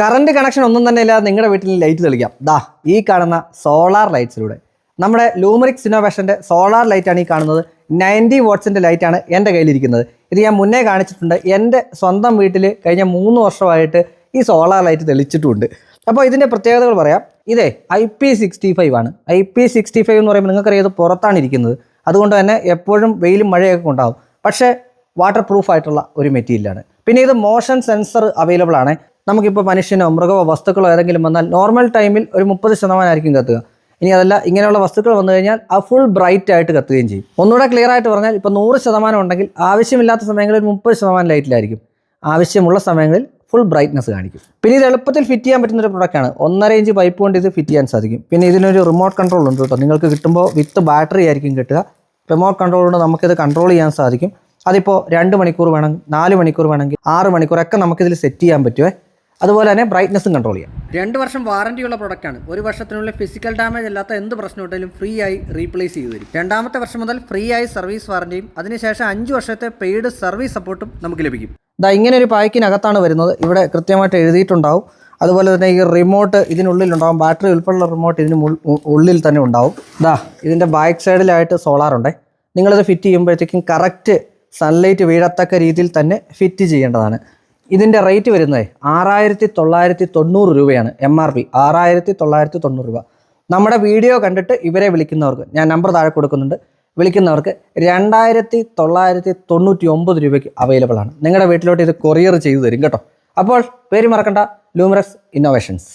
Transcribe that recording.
Current connection ഒന്നും തന്നെ ഇല്ലാതെ നിങ്ങളുടെ വീട്ടിൽ ലൈറ്റ് തെളിക്കാം. ദാ ഈ കാണുന്ന സോളാർ ലൈറ്റ്സിലൂടെ. നമ്മുടെ ലൂമറിക്സ് ഇന്നോവേഷന്റെ സോളാർ ലൈറ്റാണ് ഈ കാണുന്നത്. നയന്റി വാട്ട്സിന്റെ ലൈറ്റാണ് എന്റെ കയ്യിലിരിക്കുന്നത്. ഇത് ഞാൻ മുന്നേ കാണിച്ചിട്ടുണ്ട്. എന്റെ സ്വന്തം വീട്ടിൽ കഴിഞ്ഞ മൂന്ന് വർഷമായിട്ട് ഈ സോളാർ ലൈറ്റ് തെളിച്ചിട്ടുമുണ്ട് അപ്പോൾ ഇതിന്റെ പ്രത്യേകതകൾ പറയാം. ഇതേ ഐ പി സിക്സ്റ്റി ഫൈവ് ആണ്. ഐ പി സിക്സ്റ്റി ഫൈവ് എന്ന് പറയുമ്പോൾ നിങ്ങൾക്കറിയാം ഇത് പുറത്താണ് ഇരിക്കുന്നത്. അതുകൊണ്ട് തന്നെ എപ്പോഴും വെയിലും മഴയൊക്കെ ഉണ്ടാകും പക്ഷേ വാട്ടർ പ്രൂഫ് ആയിട്ടുള്ള ഒരു മെറ്റീരിയലാണ്. പിന്നെ ഇത് മോഷൻ സെൻസർ അവൈലബിൾ ആണ്. നമുക്കിപ്പോൾ മനുഷ്യനോ മൃഗമോ വസ്തുക്കളോ ഏതെങ്കിലും വന്നാൽ നോർമൽ ടൈമിൽ ഒരു മുപ്പത് ശതമാനമായിരിക്കും കത്തുക. ഇനി അതല്ല ഇങ്ങനെയുള്ള വസ്തുക്കൾ വന്നു കഴിഞ്ഞാൽ ആ ഫുൾ ബ്രൈറ്റ് ആയിട്ട് കത്തുകയും ചെയ്യും. ഒന്നുകൂടെ ക്ലിയർ ആയിട്ട് പറഞ്ഞാൽ ഇപ്പോൾ നൂറ് ശതമാനം ഉണ്ടെങ്കിൽ ആവശ്യമില്ലാത്ത സമയങ്ങളിൽ മുപ്പത് ശതമാനം ലൈറ്റിലായിരിക്കും ആവശ്യമുള്ള സമയങ്ങളിൽ ഫുൾ ബ്രൈറ്റ്നസ് കാണിക്കും. പിന്നെ ഇത് എളുപ്പത്തിൽ ഫിറ്റ് ചെയ്യാൻ പറ്റുന്ന ഒരു പ്രൊഡക്റ്റാണ് ഒന്നര ഇഞ്ച് പൈപ്പ് കൊണ്ട് ഇത് ഫിറ്റ് ചെയ്യാൻ സാധിക്കും. പിന്നെ ഇതിനൊരു റിമോട്ട് കൺട്രോൾ ഉണ്ട് കേട്ടോ. നിങ്ങൾക്ക് കിട്ടുമ്പോൾ വിത്ത് ബാറ്ററി ആയിരിക്കും കിട്ടുക. റിമോട്ട് കൺട്രോൾ കൊണ്ട് നമുക്കിത് കൺട്രോൾ ചെയ്യാൻ സാധിക്കും. അതിപ്പോൾ രണ്ട് മണിക്കൂർ വേണം നാല് മണിക്കൂർ വേണമെങ്കിൽ ആറ് മണിക്കൂറൊക്കെ നമുക്കിതിൽ സെറ്റ് ചെയ്യാൻ പറ്റുമേ അതുപോലെ തന്നെ ബ്രൈറ്റ്നസ്സും കൺട്രോൾ ചെയ്യാം. രണ്ട് വർഷം വാറണ്ടി ഉള്ള ആണ്. ഒരു വർഷത്തിനുള്ളിൽ ഫിസിക്കൽ ഡാമേജ് അല്ലാത്ത എന്ത് പ്രശ്നം ഉണ്ടെങ്കിലും ഫ്രീ ആയി റീപ്ലേസ് ചെയ്തു തരും രണ്ടാമത്തെ വർഷം മുതൽ ഫ്രീ ആയി സർവീസ് വാറണ്ടിയും അതിനുശേഷം അഞ്ച് വർഷത്തെ പെയ്ഡ് സർവീസ് സപ്പോർട്ടും നമുക്ക് ലഭിക്കും. ഇതാ ഇങ്ങനെ ഒരു പായ്ക്കിനകത്താണ് വരുന്നത്. ഇവിടെ കൃത്യമായിട്ട് എഴുതിയിട്ടുണ്ടാവും. അതുപോലെ തന്നെ ഈ റിമോട്ട് ഇതിനുള്ളിൽ ഇതിനുള്ളിലുണ്ടാവും ബാറ്ററി ഉൾപ്പെടെയുള്ള റിമോട്ട് ഇതിന് ഉള്ളിൽ തന്നെ ഉണ്ടാവും. ഇതാ ഇതിന്റെ ബാക്ക് സൈഡിലായിട്ട് സോളാർ ഉണ്ടേ. നിങ്ങളിത് ഫിറ്റ് ചെയ്യുമ്പോഴത്തേക്കും കറക്റ്റ് സൺലൈറ്റ് വീഴത്തക്ക രീതിയിൽ തന്നെ ഫിറ്റ് ചെയ്യേണ്ടതാണ്. ഇതിന്റെ റേറ്റ് വരുന്നത് ആറായിരത്തി തൊള്ളായിരത്തി തൊണ്ണൂറ് രൂപയാണ് എം ആർ പി ആറായിരത്തി തൊള്ളായിരത്തി തൊണ്ണൂറ് രൂപ. നമ്മുടെ വീഡിയോ കണ്ടിട്ട് ഇവരെ വിളിക്കുന്നവർക്ക് ഞാൻ നമ്പർ താഴെ കൊടുക്കുന്നുണ്ട് വിളിക്കുന്നവർക്ക് രണ്ടായിരത്തി തൊള്ളായിരത്തി തൊണ്ണൂറ്റി ഒമ്പത് രൂപയ്ക്ക് അവൈലബിൾ ആണ്. നിങ്ങളുടെ വീട്ടിലോട്ട് ഇത് കൊറിയർ ചെയ്തു തരും കേട്ടോ. അപ്പോൾ പേര് മറക്കണ്ട ലൂമറസ് ഇന്നോവേഷൻസ്